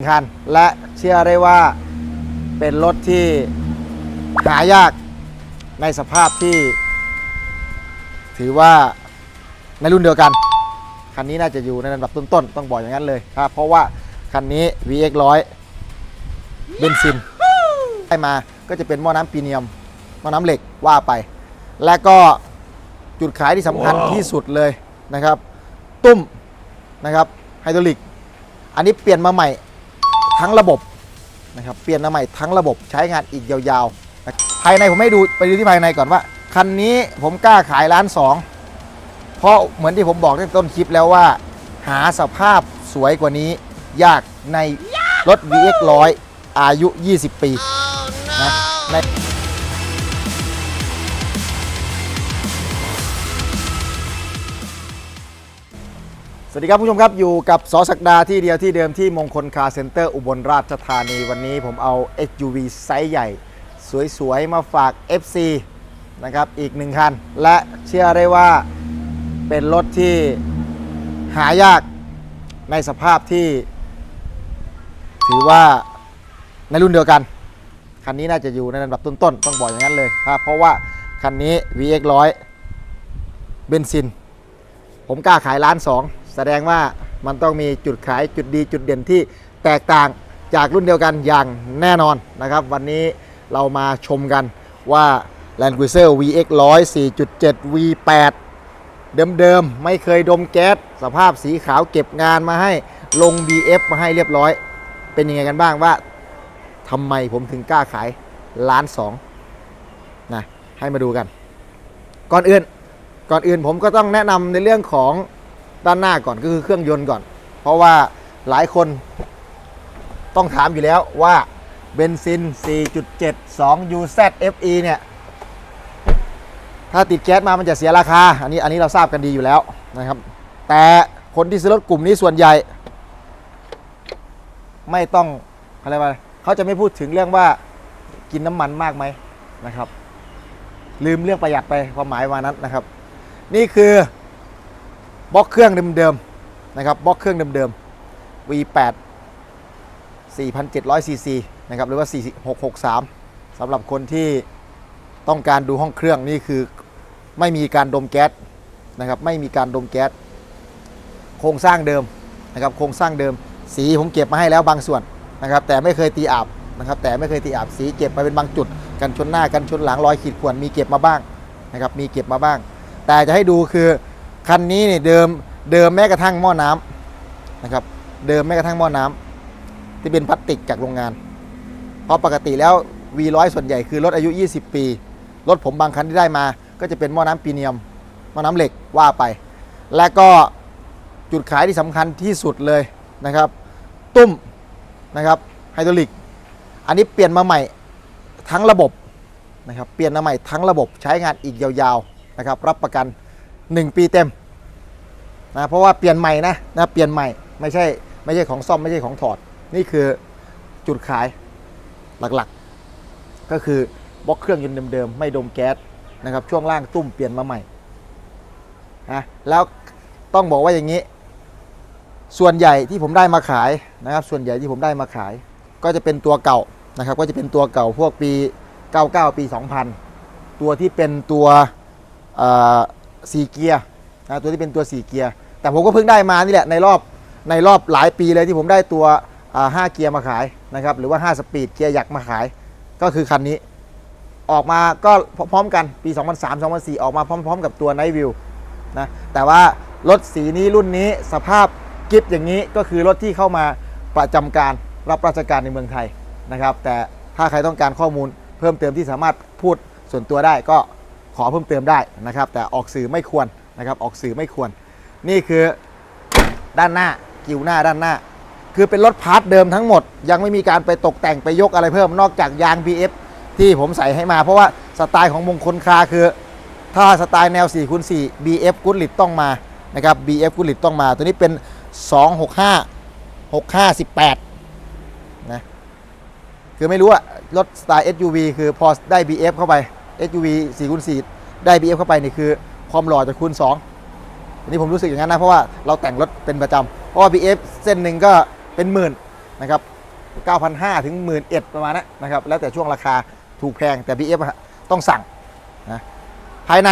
คันและเชื่อได้ว่าเป็นรถที่หายากในสภาพที่ ถือว่าในรุ่นเดียวกัน คันนี้น่าจะอยู่ในลำดับต้นๆ ต้องบอกอย่างนั้นเลยครับเพราะว่าคันนี้ VX 100เบนซินได้มาก็จะเป็นหม้อน้ำปีเนียมหม้อน้ำเหล็กว่าไป และก็จุดขายที่สำคัญที่สุดเลยนะครับ ตุ้มนะครับไฮดรอลิก อันนี้เปลี่ยนมาใหม่ ทั้งระบบนะครับเปลี่ยนมาใหม่ทั้งระบบใช้งานอีกยาวๆนะภายในผมให้ดูไปดูที่ภายในก่อนว่า คันนี้ผมกล้าขายล้านสองเพราะเหมือนที่ผมบอกตั้งแต่ต้นคลิปแล้วว่า หาสภาพสวยกว่านี้ ยากในรถ VX 100อายุ 20 ปีนะใน สวัสดีครับผู้ชมครับอยู่กับสอศักดาที่เดียวที่เดิมที่มงคลคาร์เซ็นเตอร์อุบลราชธานีวันนี้ผมเอา SUV ไซส์ใหญ่ สวยๆ มาฝาก FC นะครับอีกหนึ่งคัน และเชื่อได้ว่าเป็นรถที่หายากในสภาพที่ ถือว่าในรุ่นเดียวกัน คันนี้น่าจะอยู่ในลำดับต้นๆต้องบอกอย่างนั้นเลยครับเพราะว่าคันนี้ VX 100 เบนซิน ผมกล้าขายล้านสอง แสดงว่ามันต้องมีจุดขายจุดดีจุดเด่นที่แตกต่างจากรุ่นเดียวกันอย่างแน่นอนนะครับ วันนี้เรามาชมกันว่า Land Cruiser VX 100 4.7 V8 เดิมๆ ไม่เคยดมแก๊สสภาพสีขาวเก็บงานมาให้ลง BF มาให้เรียบร้อย เป็นยังไงกันบ้างว่าทำไมผมถึงกล้าขายล้านสองนะให้มาดูกัน ก่อนอื่นก่อนอื่นผมก็ต้องแนะนำในเรื่องของ ด้านหน้าก่อนก็คือเครื่องยนต์ก่อน เพราะว่าหลายคนต้องถามอยู่แล้วว่าเบนซิน 4.7 2 UZ FE เนี่ย ถ้าติดแก๊สมามันจะเสียราคา อันนี้อันนี้เราทราบกันดีอยู่แล้วนะครับ แต่คนที่ซื้อรถกลุ่มนี้ส่วนใหญ่ ไม่ต้องอะไรมาเขาจะไม่พูดถึงเรื่องว่ากินน้ำมันมากไหมนะครับ ลืมเรื่องประหยัดไปความหมายวานั้นนะครับ นี่คือ บล็อกเครื่องเดิมๆนะครับบล็อกเครื่องเดิมๆ V8 4,700 cc นะครับหรือว่า 4663สำหรับคนที่ต้องการดูห้องเครื่องนี่คือไม่มีการดมแก๊สนะครับไม่มีการดมแก๊สโครงสร้างเดิมนะครับโครงสร้างเดิม สีผมเก็บมาให้แล้วบางส่วนนะครับแต่ไม่เคยตีอาบนะครับแต่ไม่เคยตีอาบสีเก็บมาเป็นบางจุด กันชนหน้ากันชนหลังรอยขีดข่วนมีเก็บมาบ้างนะครับมีเก็บมาบ้าง แต่จะให้ดูคือ คันนี้เนี่ยเดิมเดิมแม้กระทั่งหม้อน้ำนะครับ เดิมแม้กระทั่งหม้อน้ำที่เป็นพลาสติกจากโรงงาน เพราะปกติแล้ว V100 ส่วนใหญ่คือรถอายุ 20 ปี รถผมบางคันที่ได้มา ก็จะเป็นหม้อน้ำปีเนียมหม้อน้ำเหล็กว่าไป และก็จุดขายที่สำคัญที่สุดเลยนะครับ ตุ้มนะครับไฮดรอลิก อันนี้เปลี่ยนมาใหม่ทั้งระบบนะครับเปลี่ยนมาใหม่ทั้งระบบใช้งานอีกยาวๆนะครับรับประกัน 1 ปีเต็ม นะเพราะว่าเปลี่ยนใหม่นะนะเปลี่ยนใหม่ไม่ใช่ไม่ใช่ของซ่อมไม่ใช่ของถอด นี่คือจุดขายหลักๆ ก็คือบล็อกเครื่องยนต์เดิมๆไม่ดมแก๊สนะครับช่วงล่างตุ้มเปลี่ยนมาใหม่นะแล้วต้องบอกว่าอย่างนี้ ส่วนใหญ่ที่ผมได้มาขายนะครับ ส่วนใหญ่ที่ผมได้มาขาย ก็จะเป็นตัวเก่านะครับ ก็จะเป็นตัวเก่าพวกปี 99 ปี 2000 ตัวที่เป็นตัวเอ่อสี่เกียร์ นะตัวที่เป็นตัวสี่เกียร์ แต่ผมก็เพิ่งได้มานี่แหละในรอบในรอบหลายปีเลยที่ผมได้ตัวห้าเกียร์มาขายนะครับหรือว่า 5 สปีดเกียร์หยักมาขาย ก็คือคันนี้ ออกมาก็พร้อมกันปี 2003 2004 ออกมาพร้อม ๆ กับตัว Night View นะแต่ว่ารถสีนี้รุ่นนี้สภาพกิฟอย่างนี้ก็คือรถที่เข้ามาประจำการรับราชการในเมืองไทยนะครับ แต่ถ้าใครต้องการข้อมูลเพิ่มเติมที่สามารถพูดส่วนตัวได้ก็ขอเพิ่มเติมได้นะครับ แต่ออกสื่อไม่ควร นะครับออกสื่อไม่ควร นี่คือด้านหน้ากิวหน้าด้านหน้า คือเป็นรถพาร์ทเดิมทั้งหมด ยังไม่มีการไปตกแต่งไปยกอะไรเพิ่มนอกจากยาง BF ที่ผมใส่ให้มา เพราะว่าสไตล์ของมงคลคาคือ ถ้าสไตล์แนว4คูณ4 BF กุลิตต้องมานะครับ BF กุลิตต้องมา ตัวนี้เป็น 265 6518นะคือไม่รู้อะรถสไตล์ SUV คือพอได้ BF เข้าไป SUV 4คูณ4ได้ BF เข้าไปนี่คือ ความหล่อจะคูณ2อันนี้ผมรู้สึกอย่างนั้นนะ เพราะว่าเราแต่งรถเป็นประจำเพราะว่า BF เส้นหนึ่งก็เป็นหมื่นนะครับ9,500 ถึง 11,000ประมาณนั้นนะครับ แล้วแต่ช่วงราคาถูกแพงแต่ BF ต้องสั่งนะภายใน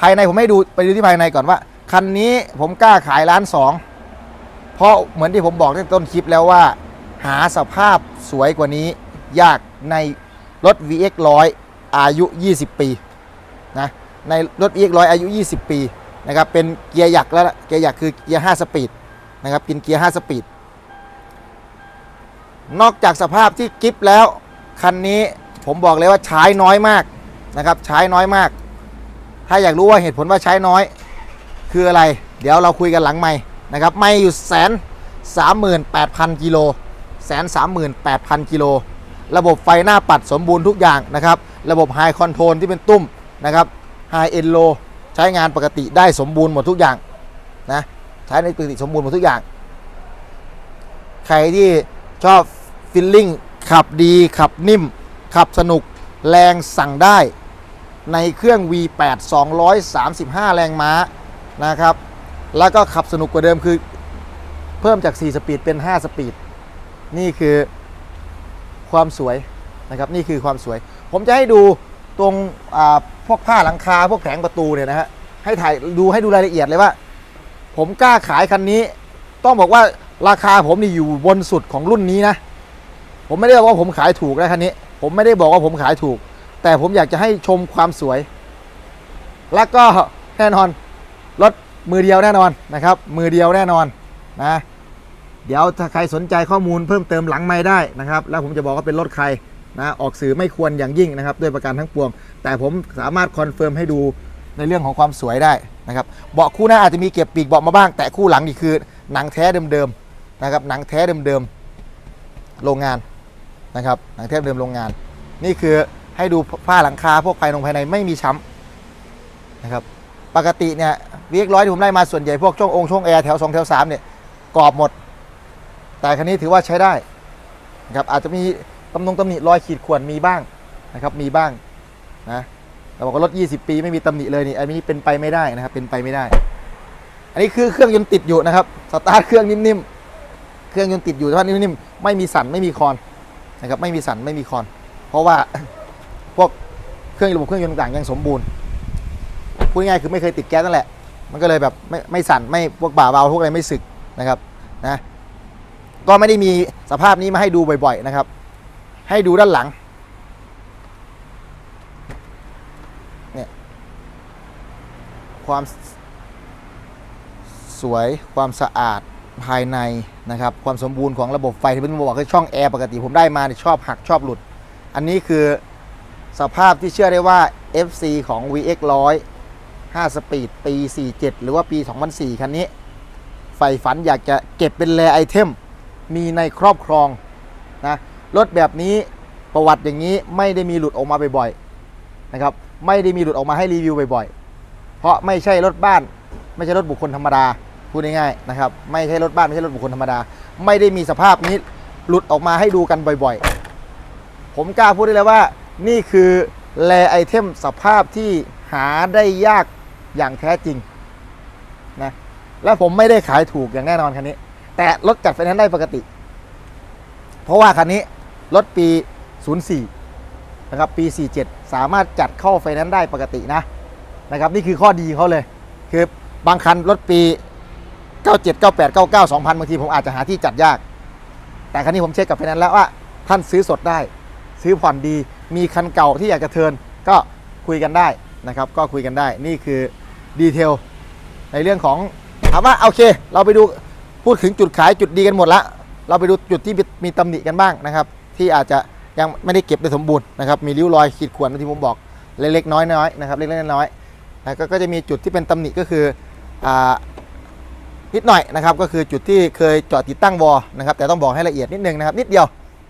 ภายในผมให้ดูไปดูที่ภายในก่อนว่า คันนี้ผมกล้าขายล้านสองเพราะเหมือนที่ผมบอกในต้นคลิปแล้วว่า หาสภาพสวยกว่านี้ ยากในรถ VX 100 อายุ 20 ปี ในรถ VX 100 อายุ 20 ปีนะครับเป็นเกียร์หยักแล้วเกียร์หยักคือเกียร์5สปีดนะครับกินเกียร์5สปีดนอกจากสภาพที่กิฟแล้วคันนี้ผมบอกเลยว่าใช้น้อยมากนะครับใช้น้อยมาก ถ้าอยากรู้ว่าเหตุผลว่าใช้น้อย คืออะไร เดี๋ยวเราคุยกันหลังไม่นะครับไม่อยู่แสนสามหมื่นแปดพันกิโลแสนสามหมื่นแปดพันกิโลระบบไฟหน้าปัดสมบูรณ์ทุกอย่างนะครับ ระบบไฮคอนโทรลที่เป็นตุ้มนะครับ ไฮเอนโลใช้งานปกติได้สมบูรณ์หมดทุกอย่างนะใช้ในปกติสมบูรณ์หมดทุกอย่าง ใครที่ชอบฟิลลิ่งขับดีขับนิ่ม ขับสนุกแรงสั่งได้ในเครื่อง V8 235 แรงม้านะครับ แล้วก็ขับสนุกกว่าเดิมคือเพิ่มจาก 4 สปีดเป็น 5 สปีด นี่คือความสวยนะครับ นี่คือความสวย ผมจะให้ดู ตรงพวกผ้าหลังคาพวกแผงประตูเนี่ยนะฮะให้ถ่ายดูให้ดูรายละเอียดเลยว่า ผมกล้าขายคันนี้ ต้องบอกว่าราคาผมนี่อยู่บนสุดของรุ่นนี้นะ ผมไม่ได้บอกว่าผมขายถูกนะคันนี้ ผมไม่ได้บอกว่าผมขายถูก แต่ผมอยากจะให้ชมความสวย แล้วก็แน่นอนรถมือเดียวแน่นอนนะครับ มือเดียวแน่นอนนะเดี๋ยวถ้าใครสนใจข้อมูลเพิ่มเติมหลังไม่ได้นะครับ แล้วผมจะบอกว่าเป็นรถใคร นะออกสื่อไม่ควรอย่างยิ่งนะครับด้วยประการทั้งปวง แต่ผมสามารถคอนเฟิร์มให้ดูในเรื่องของความสวยได้นะครับเบาะคู่หน้าอาจจะมีเก็บปีกเบาะมาบ้าง แต่คู่หลังนี่คือหนังแท้เดิมๆนะครับหนังแท้เดิมๆโรงงานนะครับหนังแท้เดิมโรงงาน นี่คือให้ดูผ้าหลังคาพวกภายในภายในไม่มีช้ำนะครับปกติเนี่ยวีกร้อยที่ผมได้มาส่วนใหญ่พวกช่ององค์ช่องแอร์แถว2แถว3เนี่ยกรอบหมด แต่คันนี้ถือว่าใช้ได้นะครับอาจจะมี ตำนงตำหนิรอยขีดข่วนมีบ้างนะครับมีบ้างนะแต่บอกว่ารถ 20 ปีไม่มีตำหนิเลยนี่อันนี้เป็นไปไม่ได้นะครับเป็นไปไม่ได้ อันนี้คือเครื่องยนต์ติดอยู่นะครับสตาร์ทเครื่องนิ่มๆเครื่องยนต์ติดอยู่แต่ว่านิ่มๆไม่มีสั่นไม่มีคอนนะครับไม่มีสั่นไม่มีคอน เพราะว่าพวกเครื่องระบบเครื่องยนต์ต่างยังสมบูรณ์พูดง่ายคือไม่เคยติดแก๊สนั่นแหละ มันก็เลยแบบไม่ไม่สั่นไม่พวกบ่าเบาพวกอะไรไม่สึกนะครับนะก็ไม่ได้มีสภาพนี้มาให้ดูบ่อย ๆ นะครับ ให้ดูด้านหลังเนี่ยความสวยความสะอาดภายในนะครับ ความสมบูรณ์ของระบบไฟที่ผมบอกคือช่องแอร์ปกติผมได้มาเนี่ยชอบหักชอบหลุด อันนี้คือสภาพที่เชื่อได้ว่า FC ของ VX 100 5สปีดปี 47 หรือว่าปี 2004 คันนี้ใฝ่ฝันอยากจะเก็บเป็นแรไอเทม มีในครอบครองนะ รถแบบนี้ประวัติอย่างนี้ไม่ได้มีหลุดออกมาบ่อยๆนะครับไม่ได้มีหลุดออกมาให้รีวิวบ่อยๆ เพราะไม่ใช่รถบ้าน ไม่ใช่รถบุคคลธรรมดาพูดง่ายๆนะครับไม่ใช่รถบ้านไม่ใช่รถบุคคลธรรมดา ไม่ได้มีสภาพนี้หลุดออกมาให้ดูกันบ่อยๆ ผมกล้าพูดได้เลยว่านี่คือแรไอเทมสภาพที่หาได้ยากอย่างแท้จริงนะและผมไม่ได้ขายถูกอย่างแน่นอนคันนี้ แต่รถจัดไฟแนนซ์ได้ปกติ เพราะว่าคันนี้ รถปี 04 นะครับ ปี 47 สามารถจัดเข้าไฟแนนซ์ได้ปกตินะนะครับนี่คือข้อดีเขาเลย คือบางคันรถปี 97 98 99 2000 บางทีผมอาจจะหาที่จัดยาก แต่คันนี้ผมเช็คกับไฟแนนซ์แล้วว่าท่านซื้อสดได้ ซื้อผ่อนดี มีคันเก่าที่อยากจะเทินก็คุยกันได้นะครับ ก็คุยกันได้นี่คือดีเทลในเรื่องของถามว่าโอเค เราไปดูพูดถึงจุดขายจุดดีกันหมดละเราไปดูจุดที่มีมีตำหนิกันบ้างนะครับ ที่อาจจะยังไม่ได้เก็บได้สมบูรณ์นะครับมีริ้วรอยขีดข่วนที่ผมบอกเล็กๆน้อยๆนะครับเล็กๆน้อยๆแล้วก็จะมีจุดที่เป็นตำหนิก็คืออนิดหน่อยนะครับก็คือจุดที่เคยจอดติดตั้งวอลนะครับแต่ต้องบอกให้ละเอียดนิดนึงนะครับนิดเดียว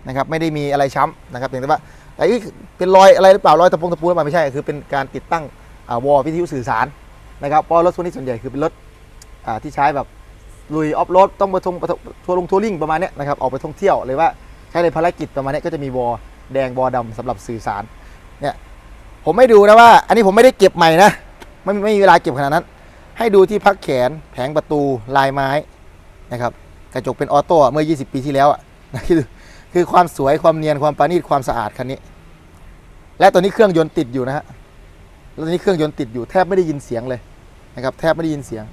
นะครับไม่ได้มีอะไรช้ำนะครับเพียงแต่ว่าแต่นี่เป็นรอยอะไรหรือเปล่ารอยตะปงตะปูหรือเปล่าไม่ใช่คือเป็นการติดตั้งอวอลวิทยุสื่อสารนะครับเพราะรถพวกนี้ส่วนใหญ่คือเป็นรถที่ใช้แบบลุยออฟโรดต้องไปทงทัวร์ลงทัวริงประมาณนี้นะครับออกไปท่องเที่ยวเลยว่า ใช้ในภารกิจประมาณนี้ก็จะมีวอแดงวอลดำสำหรับสื่อสารเนี่ยผมไม่ดูนะว่า อันนี้ผมไม่ได้เก็บใหม่นะไม่ไม่มีเวลาเก็บขนาดนั้น ให้ดูที่พักแขนแผงประตูลายไม้นะครับกระจกเป็นออโต้เมื่อ 20 ปีที่แล้วอะนะคือคือความสวยความเนียนความประณีตความสะอาดคันนี้ และตัวนี้เครื่องยนต์ติดอยู่นะฮะแล้วตัวนี้เครื่องยนต์ติดอยู่แทบไม่ได้ยินเสียงเลยนะครับแทบไม่ได้ยินเสียง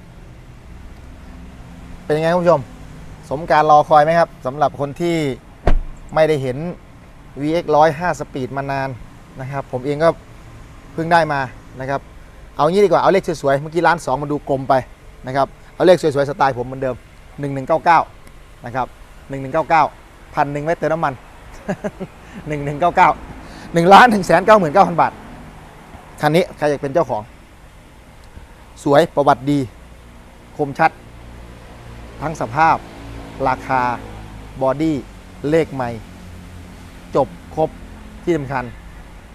เป็นยังไงคุณผู้ชม สมการรอคอยไหมครับสำหรับคนที่ ไม่ได้เห็น VX 105สปีดมานานนะครับ ผมเองก็เพิ่งได้มานะครับ เอางี้ดีกว่า เอาเลขสวยๆ เมื่อกี้ร้าน2มันดูกลมไปนะครับ เอาเลขสวยๆ สไตล์ผมเหมือนเดิม 1199 นะครับ 1199พันหนึ่งไว้เติมน้ำมัน 1199 1ล้าน1แสน99,000 บาท คันนี้ใครอยากเป็นเจ้าของ สวยประวัติดี คมชัด ทั้งสภาพ ราคา บอดี้ เลขไม่ จบครบที่สำคัญ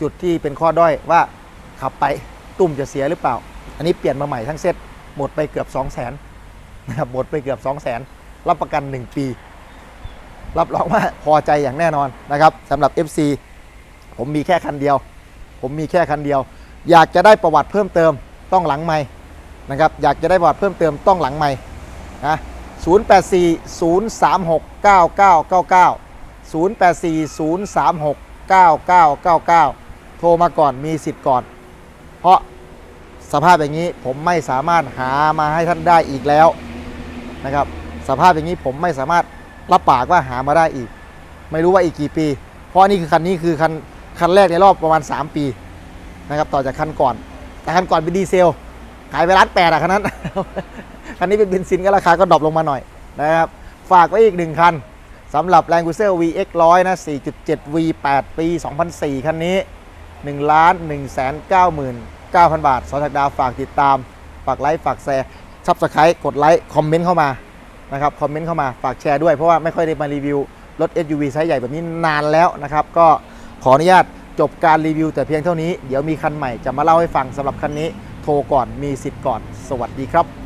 จุดที่เป็นข้อด้อยว่าขับไปตุ่มจะเสียหรือเปล่า อันนี้เปลี่ยนมาใหม่ทั้งเซ็ตหมดไปเกือบ 2 0 0 0 0นนะครับหมดไปเกือบ 2 0 0 0 0นรับประกัน 1 ปี รับรองว่าพอใจอย่างแน่นอนนะครับสำหรับ FC ผมมีแค่คันเดียว ผมมีแค่คันเดียว อยากจะได้ประวัติเพิ่มเติมต้องหลังไม่นะครับอยากจะได้ประวัติเพิ่มเติมต้องหลังไม่นะ 084 036 9999 084 036 9999 โทรมาก่อนมีสิทธิ์ก่อน เพราะสภาพอย่างนี้ผมไม่สามารถหามาให้ท่านได้อีกแล้วนะครับ สภาพอย่างนี้ผมไม่สามารถรับปากว่าหามาได้อีก ไม่รู้ว่าอีกกี่ปี เพราะนี่คือคันนี้คือคันคันแรกในรอบประมาณ 3 ปีนะครับต่อจากคันก่อน แต่คันก่อนเป็นดีเซล ขายไปล้านแปดอะคันนั้น คันนี้เป็นเบนซินก็ราคาก็ดรอปลงมาหน่อยนะครับ ฝากไว้อีกหนึ่งคันสำหรับ Land Cruiser VX 100นะ 4.7 V8 ปี 2004 คันนี้1ล้าน1แสน99,000 บาท สอทักดาวฝากติดตาม ฝากไลค์ ฝากแชร์ซับสไครต์กดไลค์ คอมเมนต์เข้ามา นะครับ คอมเมนต์เข้ามา ฝากแชร์ด้วย เพราะว่าไม่ค่อยได้มารีวิว รถ SUV ไซส์ใหญ่แบบนี้นานแล้วนะครับ ก็ขออนุญาตจบการรีวิวแต่เพียงเท่านี้ เดี๋ยวมีคันใหม่จะมาเล่าให้ฟังสำหรับคันนี้ โทรก่อนมีสิทธิ์ก่อน สวัสดีครับ